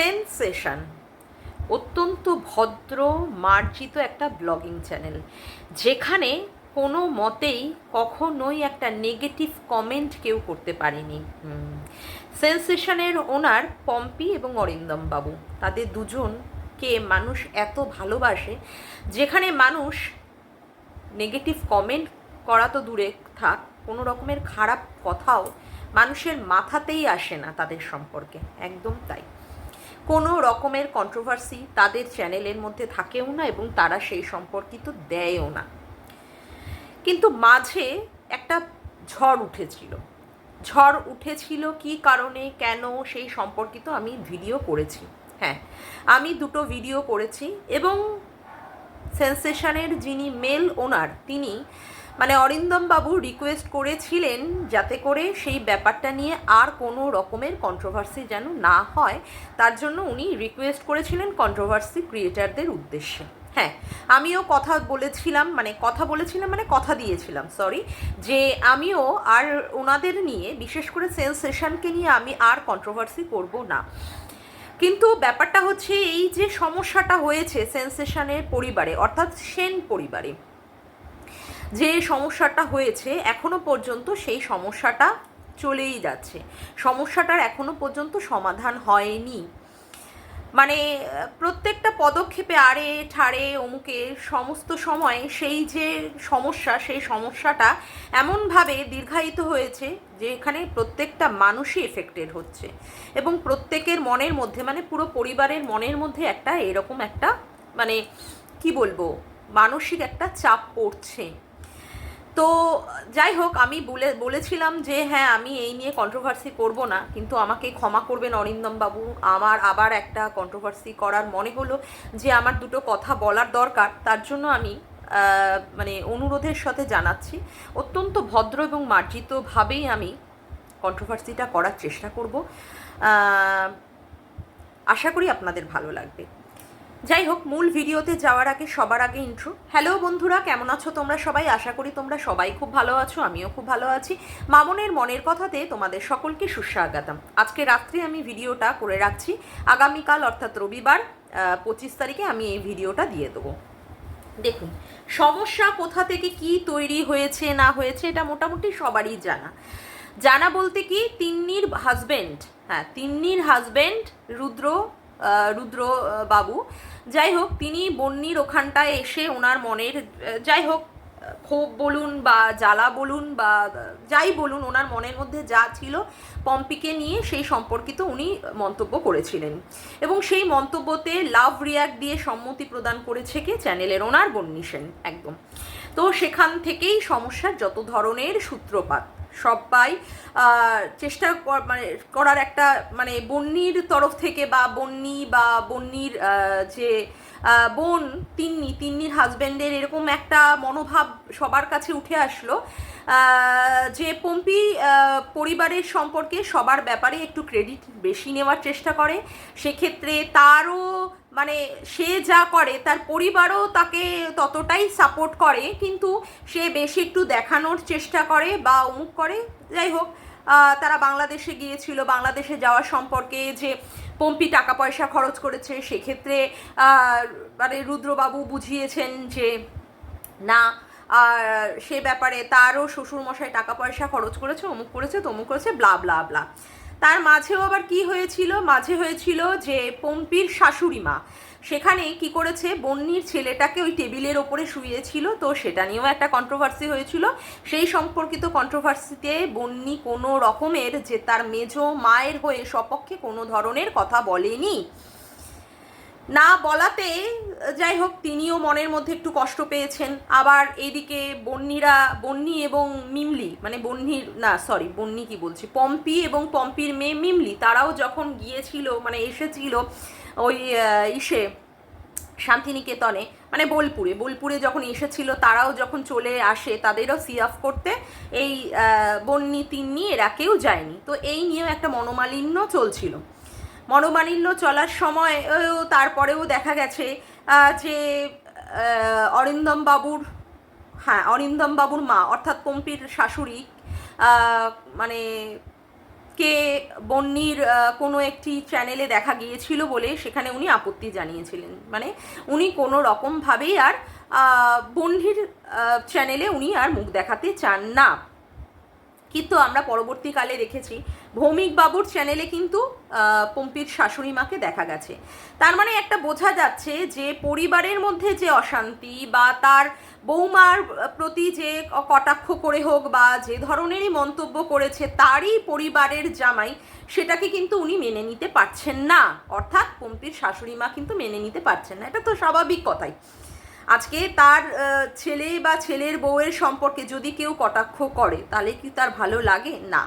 Sensation. অত্যন্ত ভদ্র, মার্জিত একটা ব্লগিং চ্যানেল। যেখানে কোনো মতেই কখনোই একটা নেগেটিভ কমেন্ট কেউ করতে পারেনি। সেন্সেশনের ওনার পম্পি এবং অরিন্দম বাবু। তাদের দুজনকে মানুষ এত ভালোবাসে, যেখানে মানুষ নেগেটিভ কমেন্ট করা তো দূরে থাক, কোনো রকমের খারাপ কথাও মানুষের মাথাতেই আসে না তাদের সম্পর্কে। একদম তাই। কোনো রকমের কন্ট্রোভার্সি তাদের চ্যানেলের মধ্যে থাকেও না এবং তারা সেই সম্পর্কিত দেয়ও না। কিন্তু মাঝে একটা ঝড় উঠেছিল। ঝড় উঠেছিল কি কারণে, কেন, সেই সম্পর্কিত আমি ভিডিও করেছি। হ্যাঁ আমি দুটো ভিডিও করেছি এবং সেন্সেশনের যিনি মেল ওনার তিনি মানে অরিন্দম বাবু রিকোয়েস্ট করেছিলেন যাতে করে সেই ব্যাপারটা নিয়ে আর কোনো রকমের কন্ট্রোভার্সি যেন না হয়। তার জন্য উনি রিকোয়েস্ট করেছিলেন কন্ট্রোভার্সি ক্রিয়েটারদের উদ্দেশ্যে। হ্যাঁ আমিও কথা বলেছিলাম মানে কথা বলেছিলাম মানে কথা দিয়েছিলাম সরি যে আমিও আর ওনাদের নিয়ে, বিশেষ করে সেন্সেশনকে নিয়ে আমি আর কন্ট্রোভার্সি করব না। কিন্তু ব্যাপারটা হচ্ছে এই যে সমস্যাটা হয়েছে সেন্সেশনের পরিবারে, অর্থাৎ সেন পরিবারে যে সমস্যাটা হয়েছে এখনও পর্যন্ত সেই সমস্যাটা চলেই যাচ্ছে। সমস্যাটার এখনও পর্যন্ত সমাধান হয়নি। মানে প্রত্যেকটা পদক্ষেপে আরে ঠাড়ে অমুকে, সমস্ত সময় সেই যে সমস্যা, সেই সমস্যাটা এমনভাবে দীর্ঘায়িত হয়েছে যে এখানে প্রত্যেকটা মানুষই এফেক্টেড হচ্ছে। এবং প্রত্যেকের মনের মধ্যে মানে পুরো পরিবারের মনের মধ্যে একটা এরকম একটা মানে কি বলব, মানসিক একটা চাপ পড়ছে। তো যাই হোক, আমি বলে, বলেছিলাম যে হ্যাঁ আমি এই নিয়ে কন্ট্রোভার্সি করব না, কিন্তু আমাকে ক্ষমা করবেন অরিন্দম বাবু। আমার আবার একটা কন্ট্রোভার্সি করার মনে হলো যে আমার দুটো কথা বলার দরকার, তার জন্য আমি মানে অনুরোধের সাথে জানাচ্ছি, অত্যন্ত ভদ্র এবং মার্জিতভাবেই আমি কন্ট্রোভার্সিটা করার চেষ্টা করব। আশা করি আপনাদের ভালো লাগবে। যাই হোক মূল ভিডিওতে যাওয়ার আগে সবার আগে ইন্ট্রো হ্যালো বন্ধুরা, কেমন আছো তোমরা সবাই? আশা করি তোমরা সবাই খুব ভালো আছো, আমিও খুব ভালো আছি। মামনের মনের কথাতে তোমাদের সকলকে সুস্বাগতম। আজকে রাত্রে আমি ভিডিওটা করে রাখছি। আগামীকাল, অর্থাৎ রবিবার পঁচিশ তারিখে আমি এই ভিডিওটা দিয়ে দেবো। দেখুন, সমস্যা কোথা থেকে কি তৈরি হয়েছে, না হয়েছে, এটা মোটামুটি সবারই জানা। জানা বলতে কি, তিন্নির হাজবেন্ড হ্যাঁ তিন্নির হাজবেন্ড রুদ্র রুদ্র বাবু যাই হোক, তিনি বন্যির ওখানটায় এসে ওনার মনের, যাই হোক, ক্ষোভ বলুন বা জ্বালা বলুন বা যাই বলুন, ওনার মনের মধ্যে যা ছিল পম্পিকে নিয়ে সেই সম্পর্কিত উনি মন্তব্য করেছিলেন। এবং সেই মন্তব্যতে লাভ রিয়াক্ট দিয়ে সম্মতি প্রদান করেছে কে? চ্যানেলের ওনার বন্নি সেন, একদম। তো সেখান থেকেই সমস্যার যত ধরনের সূত্রপাত সবাই চেষ্টা মানে করার একটা মানে বন্নির তরফ থেকে বা বন্নি বা বন্নির যে বোন, তিন্নি, তিন্নির হাজব্যান্ডের এরকম একটা মনোভাব সবার কাছে উঠে আসলো। যে পম্পি পরিবারের সম্পর্কে সবার ব্যাপারে একটু ক্রেডিট বেশি নেওয়ার চেষ্টা করে, সেক্ষেত্রে তারও মানে সে যা করে, তার পরিবারও তাকে ততটাই সাপোর্ট করে, কিন্তু সে বেশি একটু দেখানোর চেষ্টা করে বা অমুক করে। যাই হোক তারা বাংলাদেশে গিয়েছিল, বাংলাদেশে যাওয়ার সম্পর্কে যে পম্পি টাকা পয়সা খরচ করেছে, সেক্ষেত্রে মানে রুদ্রবাবু বুঝিয়েছেন যে না, আর সে ব্যাপারে তারও শ্বশুরমশাই টাকা পয়সা খরচ করেছে, অমুক করেছে, তমুক করেছে, ব্লা ব্লা ব্লা। তার মাঝেও আবার কি হয়েছিল? মাঝে হয়েছিল যে পম্পির শাশুড়ি মা সেখানে কি করেছে? বন্নির ছেলেটাকে ওই টেবিলের ওপরে শুয়েছিল। তো সেটা নিয়েও একটা কন্ট্রোভার্সি হয়েছিল। সেই সম্পর্কিত কন্ট্রোভার্সিতে বন্নি কোনো রকমের যে তার মেজ মায়ের হয়ে সপক্ষে কোনো ধরনের কথা বলেনি। না বলাতে, যাই হোক, তিনিও মনের মধ্যে একটু কষ্ট পেয়েছেন। আবার এইদিকে বন্নিরা, বন্নি এবং মিমলি মানে বন্নির, না সরি বন্নি কি বলছি? পম্পি এবং পম্পির মেয়ে মিমলি, তারাও যখন গিয়েছিল মানে এসেছিল ওই ইসে, শান্তিনিকেতনে মানে বোলপুরে। বোলপুরে যখন এসেছিল, তারাও যখন চলে আসে, তাদেরও সি অফ করতে, এই বন্নি তিন্নি এরা কেউ যায়নি। তো এই নিয়েও একটা মনোমালিন্য চলছিল। মনোমালিন্য চলার সময় তারপরেও দেখা গেছে যে অরিন্দম বাবুর হ্যাঁ অরিন্দম বাবুর মা, অর্থাৎ পম্পির শাশুড়ি মানে কে বন্নির কোনো একটি চ্যানেলে দেখা গিয়েছিল বলে সেখানে উনি আপত্তি জানিয়েছিলেন। মানে উনি কোনো রকমভাবেই আর বন্ধির চ্যানেলে উনি আর মুখ দেখাতে চান না। কিন্তু আমরা পরবর্তীকালে দেখেছি ভৌমিক বাবুর চ্যানেলে কিন্তু পম্পির শাশুড়ি মাকে দেখা গেছে। তার মানে একটা বোঝা যাচ্ছে যে পরিবারের মধ্যে যে অশান্তি বা তার বৌমার প্রতি যে কটাক্ষ করে হোক বা যে ধরনেরই মন্তব্য করেছে তারই পরিবারের জামাই, সেটাকে কিন্তু উনি মেনে নিতে পারছেন না। অর্থাৎ পম্পির শাশুড়ি মা কিন্তু মেনে নিতে পারছেন না। এটা তো স্বাভাবিক কথাই। আজকে তার ছেলে বা ছেলের বউয়ের সম্পর্কে যদি কেউ কটাক্ষ করে, তাহলে কি তার ভালো লাগে? না।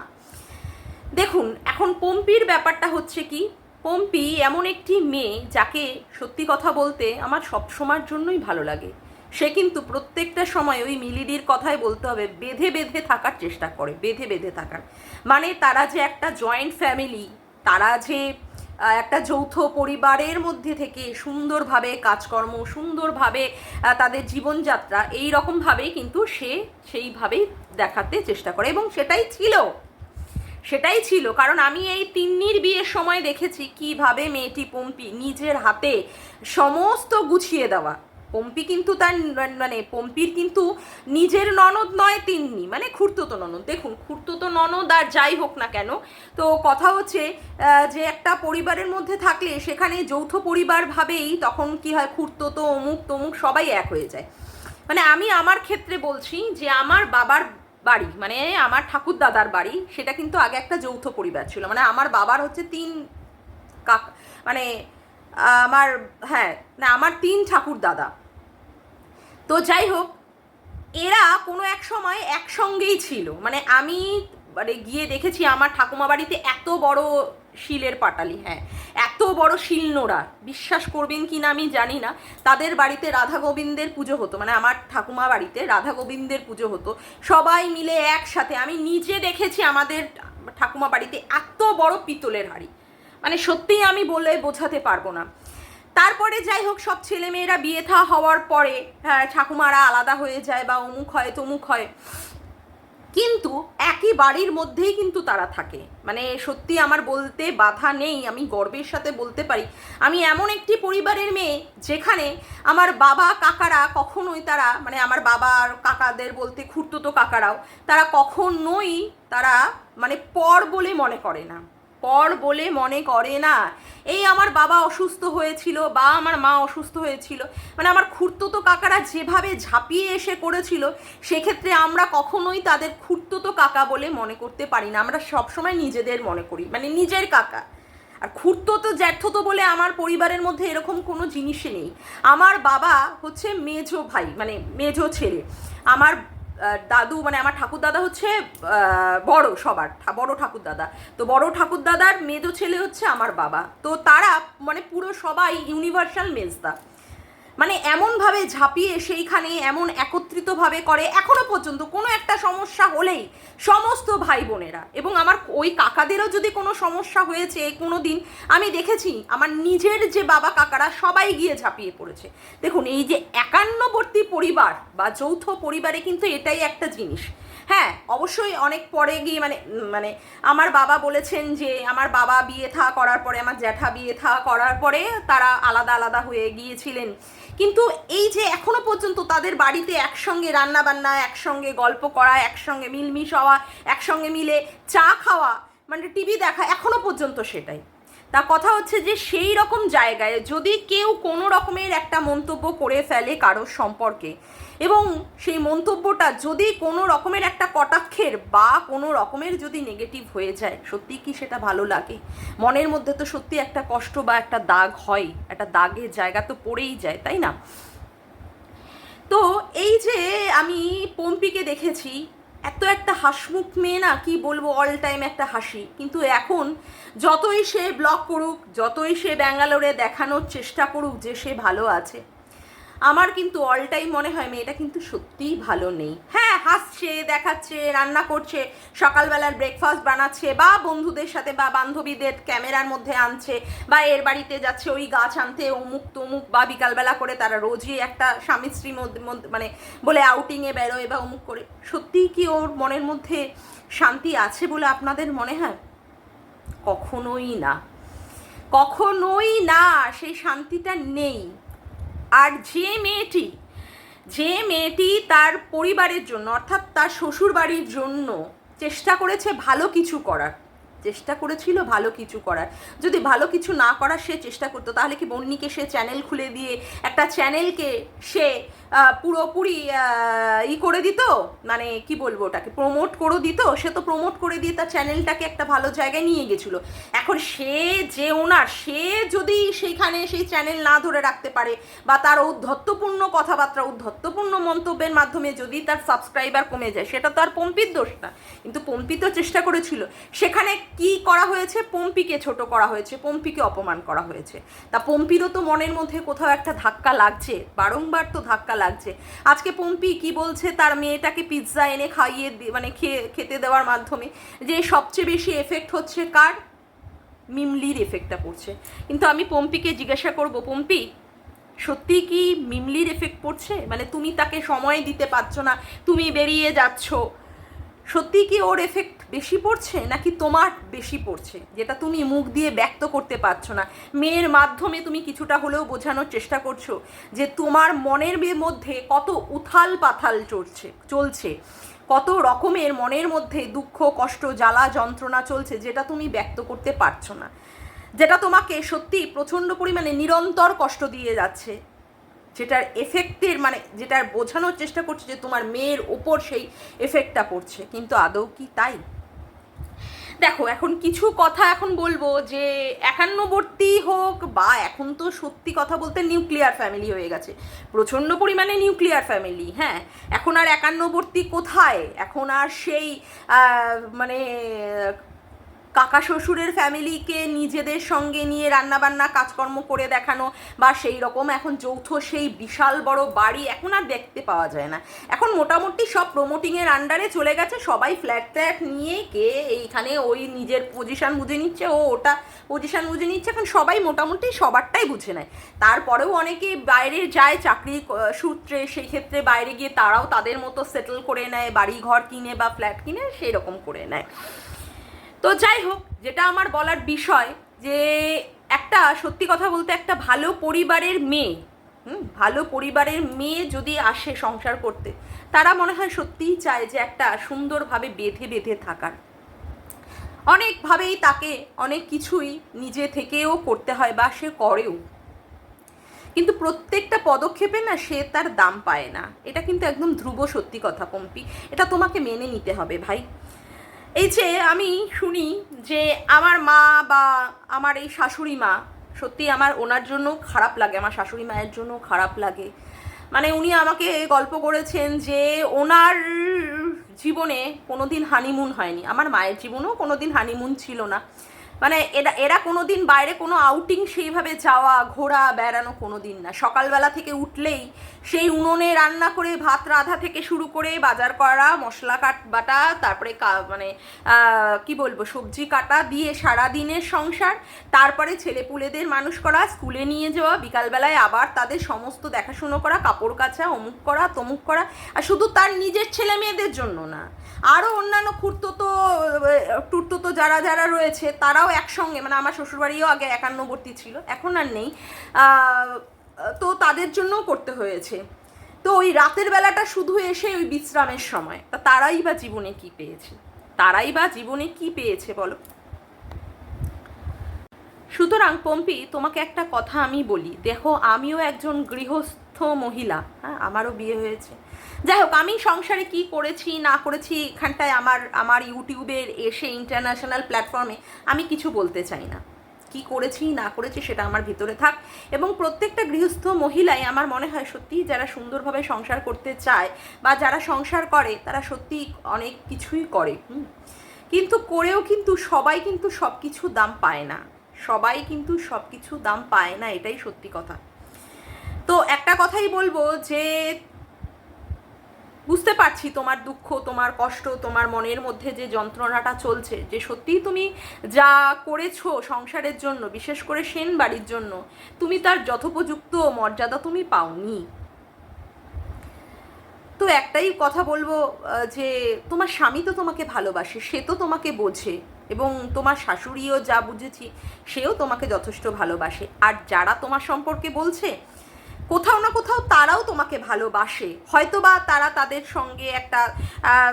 দেখুন, এখন পম্পির ব্যাপারটা হচ্ছে কি, পম্পি এমন একটি মেয়ে যাকে সত্যি কথা বলতে আমার সব সময়ের জন্যই ভালো লাগে। সে কিন্তু প্রত্যেকটা সময় ওই মিলিডির কথাই বলতে হবে, বেঁধে বেঁধে থাকার চেষ্টা করে, বেঁধে বেঁধে থাকার। মানে তারা যে একটা জয়েন্ট ফ্যামিলি তারা যে একটা যৌথ পরিবারের মধ্যে থেকে সুন্দরভাবে কাজকর্ম, সুন্দরভাবে তাদের জীবনযাত্রা এই রকমভাবেই কিন্তু সে সেইভাবেই দেখাতে চেষ্টা করে এবং সেটাই ছিল। সেটাই ছিল। কারণ আমি এই তিন্নির বিয়ের সময় দেখেছি কীভাবে মেয়েটি পম্পি নিজের হাতে সমস্ত গুছিয়ে দেওয়া। পম্পি কিন্তু তার মানে পম্পির কিন্তু নিজের ননদ নয় তিন্নি মানে খুঁড়তুতো ননদ। দেখুন, খুঁড়তুতো ননদ আর যাই হোক না কেন, তো কথা হচ্ছে যে একটা পরিবারের মধ্যে থাকলে সেখানে যৌথ পরিবার ভাবেই তখন কি হয়, খুঁড়তুতো, অমুক তমুক সবাই এক হয়ে যায়। মানে আমি আমার ক্ষেত্রে বলছি যে আমার বাবার বাড়ি মানে আমার ঠাকুর দাদার বাড়ি, সেটা কিন্তু আগে একটা যৌথ পরিবার ছিল। মানে আমার বাবার হচ্ছে তিন কাক মানে আমার হ্যাঁ না, আমার তিন ঠাকুর দাদা তো যাই হোক, এরা কোনো এক সময় একসঙ্গেই ছিল। মানে আমি মানে গিয়ে দেখেছি আমার ঠাকুমা বাড়িতে এত বড় শিলের পাটালি হ্যাঁ এত বড় শিল নোড়া। বিশ্বাস করবেন কি না আমি জানি না। তাদের বাড়িতে রাধা গোবিন্দের পুজো হতো মানে আমার ঠাকুমা বাড়িতে রাধা গোবিন্দের পুজো হতো। সবাই মিলে একসাথে, আমি নিজে দেখেছি আমাদের ঠাকুমা বাড়িতে এত বড় পিতলের হাঁড়ি। মানে সত্যিই আমি বলে বোঝাতে পারব না। তারপরে যাই হোক, সব ছেলেমেয়েরা বিয়ে থা হওয়ার পরে হ্যাঁ ঠাকুমারা আলাদা হয়ে যায় বা অমুক হয়, তমুক হয়। কিন্তু একই বাড়ির মধ্যেই কিন্তু তারা থাকে। মানে সত্যি আমার বলতে বাধা নেই, আমি গর্বের সাথে বলতে পারি। আমি এমন একটি পরিবারের মেয়ে যেখানে আমার বাবা কাকারা কখনোই তারা মানে আমার বাবার কাকাদের বলতে খুঁড়তো তো কাকারাও, তারা কখনোই তারা মানে পর বলে মনে করে না। পর বলে মনে করে না। এই আমার বাবা অসুস্থ হয়েছিল বা আমার মা অসুস্থ হয়েছিল। মানে আমার খুঁড়তুতো কাকারা যেভাবে ঝাঁপিয়ে এসে করেছিল, সেক্ষেত্রে আমরা কখনোই তাদের খুঁড়তুতো কাকা বলে মনে করতে পারি না। আমরা সবসময় নিজেদের মনে করি মানে নিজের কাকা। আর খুঁড়তুতো জ্যাঠতো বলে আমার পরিবারের মধ্যে এরকম কোনো জিনিসই নেই। আমার বাবা হচ্ছে মেজো ভাই মানে মেজো ছেলে। আমার দাদু মানে আমার ঠাকুর দাদা হচ্ছে বড় সবার বড় ঠাকুর দাদা তো বড় ঠাকুর দাদার মেজো ছেলে হচ্ছে আমার বাবা। তো তারা মানে পুরো সবাই ইউনিভার্সাল মেজদা। মানে এমনভাবে ঝাঁপিয়ে সেইখানে, এমন একত্রিতভাবে করে, এখনও পর্যন্ত কোনো একটা সমস্যা হলেই সমস্ত ভাই বোনেরা এবং আমার ওই কাকাদেরও যদি কোনো সমস্যা হয়েছে কোনো দিন আমি দেখেছি আমার নিজের যে বাবা কাকারা সবাই গিয়ে ঝাঁপিয়ে পড়েছে। দেখুন, এই যে একান্নবর্তী পরিবার বা যৌথ পরিবারে কিন্তু এটাই একটা জিনিস। হ্যাঁ অবশ্যই অনেক পরে গিয়ে মানে মানে আমার বাবা বলেছেন যে, আমার বাবা বিয়ে থা করার পরে, আমার জ্যাঠা বিয়ে থা করার পরে তারা আলাদা আলাদা হয়ে গিয়েছিলেন। কিন্তু এই যে এখনও পর্যন্ত তাদের বাড়িতে একসঙ্গে রান্না বান্না একসঙ্গে গল্প করা, একসঙ্গে মিলমিশ হওয়া, একসঙ্গে মিলে চা খাওয়া মানে টিভি দেখা, এখনও পর্যন্ত সেটাই। তা কথা হচ্ছে যে সেই রকম জায়গায় যদি কেউ কোনো রকমের একটা মন্তব্য করে ফেলে কারোর সম্পর্কে এবং সেই মন্তব্যটা যদি কোনো রকমের একটা কটাক্ষের বা কোনো রকমের যদি নেগেটিভ হয়ে যায় সত্যি কি সেটা ভালো লাগে? মনের মধ্যে তো সত্যি একটা কষ্ট বা একটা দাগ হয়, একটা দাগের জায়গা তো পড়েই যায়, তাই না? তো এই যে আমি পম্পিকে দেখেছি, এত একটা হাসমুখ মেয়ে না, কি বলব অল টাইম একটা হাসি। কিন্তু এখন যতই সে ব্লগ করুক, যতই সে ব্যাঙ্গালোরে দেখানোর চেষ্টা করুক যে সে ভালো আছে আমার কিন্তু অল টাইম মনে হয় মেয়েটা কিন্তু সত্যিই ভালো নেই। হ্যাঁ হাসছে, দেখাচ্ছে, রান্না করছে, সকালবেলার ব্রেকফাস্ট বানাচ্ছে বা বন্ধুদের সাথে বা বান্ধবীদের ক্যামেরার মধ্যে আনছে বা এর বাড়িতে যাচ্ছে, ওই গাছ আনতে অমুক তমুক বা বিকালবেলা করে তারা রোজই একটা স্বামী স্ত্রীর মধ্যে মানে বলে আউটিংয়ে বেরোয় বা অমুক করে। সত্যিই কি ওর মনের মধ্যে শান্তি আছে বলে আপনাদের মনে হয়? কখনোই না। কখনোই না, সেই শান্তিটা নেই। আর যে মেয়েটি যে মেয়েটি তার পরিবারের জন্য, অর্থাৎ তার শ্বশুর বাড়ির জন্য চেষ্টা করেছে ভালো কিছু করার। চেষ্টা করেছিল ভালো কিছু করার। যদি ভালো কিছু না করার সে চেষ্টা করতো, তাহলে কি বন্নিকে সে চ্যানেল খুলে দিয়ে, একটা চ্যানেলকে সে পুরোপুরি ই করে দিত মানে কি বলব ওটাকে প্রমোট করে দিত, সে তো প্রমোট করে দিয়ে তার চ্যানেলটাকে একটা ভালো জায়গায় নিয়ে গেছিল। এখন সে যে ওনার সে যদি সেইখানে সেই চ্যানেল না ধরে রাখতে পারে, বা তার ঔদ্ধত্যপূর্ণ কথাবার্তা, ঔদ্ধত্যপূর্ণ মন্তব্যের মাধ্যমে যদি তার সাবস্ক্রাইবার কমে যায়, সেটা তো আর পম্পির দোষ না। কিন্তু পম্পি তো চেষ্টা করেছিল। সেখানে কি করা হয়েছে? পম্পিকে ছোট করা হয়েছে, পম্পিকে অপমান করা হয়েছে। তা পম্পিরও তো মনের মধ্যে কোথাও একটা ধাক্কা লাগছে, বারংবার তো ধাক্কা লাগছে। আজকে পম্পি কি বলছে, তার মেয়েটাকে পিৎজা এনে খাইয়ে মানে খেয়ে, খেতে দেওয়ার মাধ্যমে। যে সবচেয়ে বেশি এফেক্ট হচ্ছে কার? মিমলির এফেক্টটা পড়ছে। কিন্তু আমি পম্পিকে জিজ্ঞাসা করব, পম্পি, সত্যি কি মিমলির এফেক্ট পড়ছে? মানে তুমি তাকে সময় দিতে পারছ না, তুমি বেরিয়ে যাচ্ছ। সত্যি কি ওর এফেক্ট বেশি পড়ছে নাকি তোমার বেশি পড়ছে? যেটা তুমি মুখ দিয়ে ব্যক্ত করতে পারছ না। মেয়ের মাধ্যমে তুমি কিছুটা হলেও বোঝানোর চেষ্টা করছ যে তোমার মনের মধ্যে কত উথাল পাথাল চলছে চলছে। কত রকমের মনের মধ্যে দুঃখ, কষ্ট, জ্বালা, যন্ত্রণা চলছে যেটা তুমি ব্যক্ত করতে পারছ না। যেটা তোমাকে সত্যি প্রচণ্ড পরিমাণে নিরন্তর কষ্ট দিয়ে যাচ্ছে। যেটার এফেক্টের মানে যেটার বোঝানোর চেষ্টা করছে যে তোমার মেয়ের ওপর সেই এফেক্টটা পড়ছে। কিন্তু আদৌ কি তাই? দেখো, এখন কিছু কথা এখন বলব যে একান্নবর্তী হোক বা এখন তো সত্যি কথা বলতে নিউক্লিয়ার ফ্যামিলি হয়ে গেছে। প্রচণ্ড পরিমাণে নিউক্লিয়ার ফ্যামিলি হ্যাঁ? এখন আর একান্নবর্তী কোথায়? এখন আর সেই মানে কাকা শ্বশুরের ফ্যামিলিকে নিজেদের সঙ্গে নিয়ে রান্নাবান্না, কাজকর্ম করে দেখানো বা সেই রকম এখন যৌথ সেই বিশাল বড় বাড়ি এখন আর দেখতে পাওয়া যায় না। এখন মোটামুটি সব প্রমোটিংয়ের আন্ডারে চলে গেছে, সবাই ফ্ল্যাট ট্যাট নিয়ে কে এইখানে ওই নিজের পজিশন বুঝে নিচ্ছে, ও ওটা পজিশন বুঝে নিচ্ছে, এখন সবাই মোটামুটি সবারটাই বুঝে নেয়। তারপরেও অনেকে বাইরে যায় চাকরি সূত্রে সেই ক্ষেত্রে বাইরে গিয়ে তারাও তাদের মতো সেটেল করে নেয় বাড়ি ঘর কিনে বা ফ্ল্যাট কিনে সেই রকম করে নেয়। তো যাই হোক, যেটা আমার বলার বিষয় যে একটা, সত্যি কথা বলতে একটা ভালো পরিবারের মেয়ে, হুম, ভালো পরিবারের মেয়ে যদি আসে সংসার করতে, তারা মনে হয় সত্যিই চায় যে একটা সুন্দরভাবে বেঁধে বেঁধে থাকার। অনেকভাবেই তাকে অনেক কিছুই নিজে থেকেও করতে হয় বা সে করেও। কিন্তু প্রত্যেকটা পদক্ষেপে না সে তার দাম পায় না। এটা কিন্তু একদম ধ্রুব সত্যি কথা, পম্পি। এটা তোমাকে মেনে নিতে হবে ভাই। এই যে আমি শুনি যে আমার মা বা আমার এই শাশুড়ি মা সত্যি আমার ওনার জন্য খারাপ লাগে, আমার শাশুড়ি মায়ের জন্য খারাপ লাগে। মানে উনি আমাকে গল্প করেছেন যে ওনার জীবনে কোনোদিন হানিমুন হয়নি। আমার মায়ের জীবনেও কোনোদিন হানিমুন ছিল না। মানে এরা এরা কোনোদিন বাইরে কোনো আউটিং সেইভাবে যাওয়া, ঘোরা, বেড়ানো কোনো দিন না। সকালবেলা থেকে উঠলেই সেই উনুনে রান্না করে ভাত, রাধা থেকে শুরু করে বাজার করা, মশলা কাট, বাটা, তারপরে মানে কি বলব, সবজি কাটা দিয়ে সারা দিনের সংসার, তারপরে ছেলেপুলেদের মানুষ করা, স্কুলে নিয়ে যাওয়া, বিকালবেলায় আবার তাদের সমস্ত দেখাশুনো করা, কাপড় কাচা, অমুক করা, তমুক করা, আর শুধু তার নিজের ছেলে মেয়েদের জন্য না। আরও অন্যান্য খুঁড়তো তো টুটতো তো যারা যারা রয়েছে, তারাও একসঙ্গে মানে আমার শ্বশুরবাড়িও আগে একান্নবর্তী ছিল, এখন আর নেই। তো তাদের জন্যও করতে হয়েছে। তো ওই রাতের বেলাটা শুধু এসে ওই বিশ্রামের সময়, তা তারাই বা জীবনে কি পেয়েছে? তারাই বা জীবনে কি পেয়েছে বলো? সুতরাং পম্পি, তোমাকে একটা কথা আমি বলি। দেখো, আমিও একজন গৃহস্থ মহিলা হ্যাঁ আমারও বিয়ে হয়েছে। যাই হোক, আমি সংসারে কি করেছি, না করেছি, এখানটায় আমার আমার ইউটিউবের এসে ইন্টারন্যাশনাল প্ল্যাটফর্মে আমি কিছু বলতে চাই না। কি করেছি, না করেছি সেটা আমার ভিতরে থাক। এবং প্রত্যেকটা গৃহস্থ মহিলাই আমার মনে হয় সত্যি যারা সুন্দরভাবে সংসার করতে চায় বা যারা সংসার করে, তারা সত্যি অনেক কিছুই করে। কিন্তু করেও কিন্তু সবাই কিন্তু সব কিছু দাম পায় না। সবাই কিন্তু সব কিছু দাম পায় না, এটাই সত্যি কথা। তো একটা কথাই বলব যে বুঝতে পারছি তোমার দুঃখ, তোমার কষ্ট, তোমার মনের মধ্যে যে যন্ত্রণাটা চলছে, যে সত্যিই তুমি যা করেছ সংসারের জন্য, বিশেষ করে সেন বাড়ির জন্য, তুমি তার যথোপযুক্ত মর্যাদা তুমি পাওনি। তো একটাই কথা বলব যে তোমার স্বামী তো তোমাকে ভালোবাসে, সে তো তোমাকে বোঝে, এবং তোমার শাশুড়িও যা বুঝেছি, সেও তোমাকে যথেষ্ট ভালোবাসে। আর যারা তোমার সম্পর্কে বলছে কোথাও না কোথাও তারাও তোমাকে ভালোবাসে। হয়তো বা তারা তাদের সঙ্গে একটা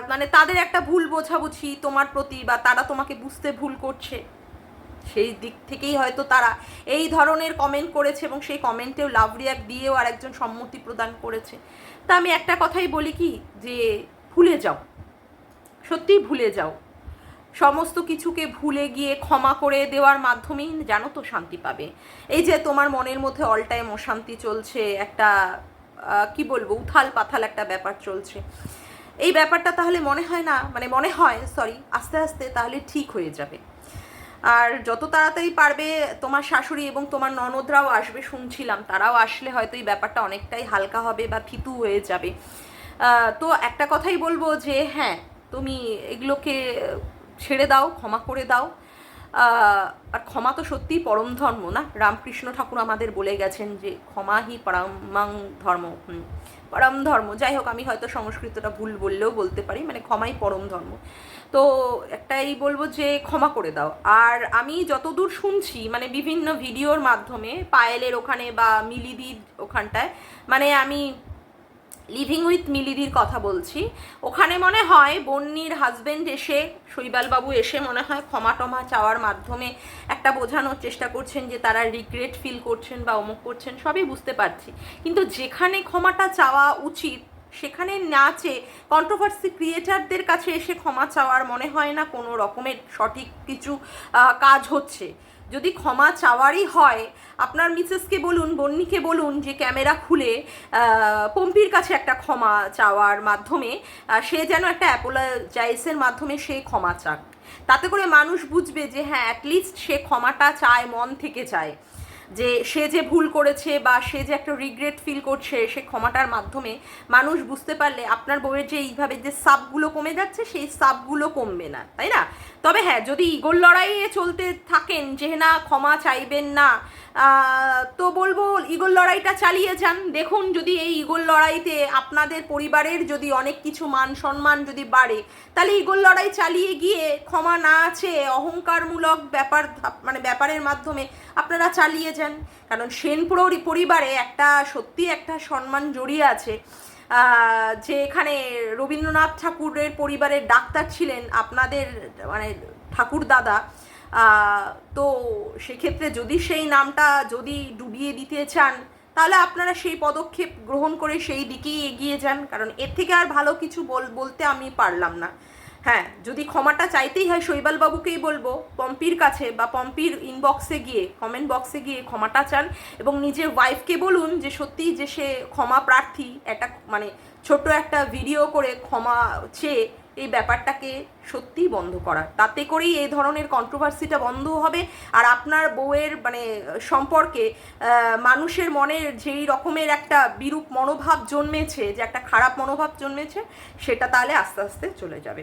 মানে তাদের একটা ভুল বোঝাবুঝি তোমার প্রতি বা তারা তোমাকে বুঝতে ভুল করছে। সেই দিক থেকেই হয়তো তারা এই ধরনের কমেন্ট করেছে এবং সেই কমেন্টেও লাভ রিয়াক্ট দিয়েও আর একজন সম্মতি প্রদান করেছে। তা আমি একটা কথাই বলি কি? যে ভুলে যাও। সত্যিই ভুলে যাও। সমস্ত কিছুকে ভুলে গিয়ে ক্ষমা করে দেওয়ার মাধ্যমেই জানো তো শান্তি পাবে। এই যে তোমার মনের মধ্যে অল টাইম অশান্তি চলছে, একটা কি বলব, উথাল পাথাল একটা ব্যাপার চলছে। এই ব্যাপারটা তাহলে মনে হয় না মানে মনে হয় সরি আস্তে আস্তে তাহলে ঠিক হয়ে যাবে। আর যত তাড়াতাড়ি পারবে, তোমার শাশুড়ি এবং তোমার ননদরাও আসবে, শুনছিলাম, তারাও আসলে হয়তো এই ব্যাপারটা অনেকটাই হালকা হবে বা থিতু হয়ে যাবে। তো একটা কথাই বলব যে হ্যাঁ তুমি এগুলোকে ছেড়ে দাও, ক্ষমা করে দাও। আর ক্ষমা তো সত্যিই পরম ধর্ম, না? রামকৃষ্ণ ঠাকুর আমাদের বলে গেছেন যে, ক্ষমা হি পরমাং ধর্ম। পরম ধর্ম। যাই হোক, আমি হয়তো সংস্কৃতটা ভুল বললেও বলতে পারি মানে ক্ষমাই পরম ধর্ম। তো একটাই বলব যে, ক্ষমা করে দাও। আর আমি যতদূর শুনছি মানে বিভিন্ন ভিডিওর মাধ্যমে, পায়েলের ওখানে বা মিলিদির ওখানটায় মানে আমি লিভিং উইথ মিলিদির কথা বলছি। ওখানে মনে হয় বন্নির হাজবেন্ড এসে, শৈবালবাবু এসে মনে হয় ক্ষমা টমা চাওয়ার মাধ্যমে একটা বোঝানোর চেষ্টা করছেন যে তারা রিগ্রেট ফিল করছেন বা অমুক করছেন, সবই বুঝতে পারছি। কিন্তু যেখানে ক্ষমাটা চাওয়া উচিত, সেখানে নাচে কন্ট্রোভার্সি ক্রিয়েটারদের কাছে এসে ক্ষমা চাওয়ার মনে হয় না কোনো রকমের সঠিক কিছু কাজ হচ্ছে। যদি ক্ষমা চাওয়ারই হয়, আপনার মিসেসকে বলুন, বন্নিকে বলুন যে ক্যামেরা খুলে পম্পির কাছে একটা ক্ষমা চাওয়ার মাধ্যমে সে যেন একটা অ্যাপোলাজাইসের মাধ্যমে সে ক্ষমা চাক তাতে করে মানুষ বুঝবে যে হ্যাঁ অ্যাটলিস্ট সে ক্ষমাটা চায়, মন থেকে চায়। যে সে যে ভুল করেছে বা সে যে একটা রিগ্রেট ফিল করছে সে ক্ষমাটার মাধ্যমে মানুষ বুঝতে পারলে আপনার বউয়ের যে এইভাবে যে সাপগুলো কমে যাচ্ছে, সেই সাপগুলো কমবে না, তাই না? তবে হ্যাঁ যদি ইগোর লড়াইয়ে চলতে থাকেন যে না, ক্ষমা চাইবেন না তো বলব ইগোর লড়াইটা চালিয়ে যান। দেখুন যদি এই ইগোর লড়াইতে আপনাদের পরিবারের যদি অনেক কিছু মান সম্মান যদি বাড়ে, তাহলে ইগোর লড়াই চালিয়ে গিয়ে ক্ষমা না আছে অহংকারমূলক ব্যাপার মানে ব্যাপারের মাধ্যমে আপনারা চালিয়ে যান। কারণ সেন পরি- পরিবারে একটা সত্যি একটা সম্মান জড়িয়ে আছে। যে এখানে রবীন্দ্রনাথ ঠাকুরের পরিবারের ডাক্তার ছিলেন আপনাদের মানে ঠাকুর দাদা তো সেক্ষেত্রে যদি সেই নামটা যদি ডুবিয়ে দিতে চান, তাহলে আপনারা সেই পদক্ষেপ গ্রহণ করে সেই দিকেই এগিয়ে যান, কারণ এর থেকে আর ভালো কিছু বল- বলতে আমি পারলাম না। হ্যাঁ যদি ক্ষমাটা চাইতেই হয় শৈবাল বাবুকেই বলব, পম্পির কাছে বা পম্পির ইনবক্সে গিয়ে কমেন্ট বক্সে গিয়ে ক্ষমাটা চান এবং নিজের ওয়াইফকে বলুন যে সত্যি যে সে ক্ষমা প্রার্থী, একটা মানে ছোট একটা ভিডিও করে ক্ষমা চেয়ে এই ব্যাপারটাকে সত্যিই বন্ধ করার। তাতে করেই এই ধরনের কন্ট্রোভার্সিটা বন্ধ হবে আর আপনার বউয়ের মানে সম্পর্কে মানুষের মনের যেই রকমের একটা বিরূপ মনোভাব জন্মেছে, যে একটা খারাপ মনোভাব জন্মেছে, সেটা তাহলে আস্তে আস্তে চলে যাবে।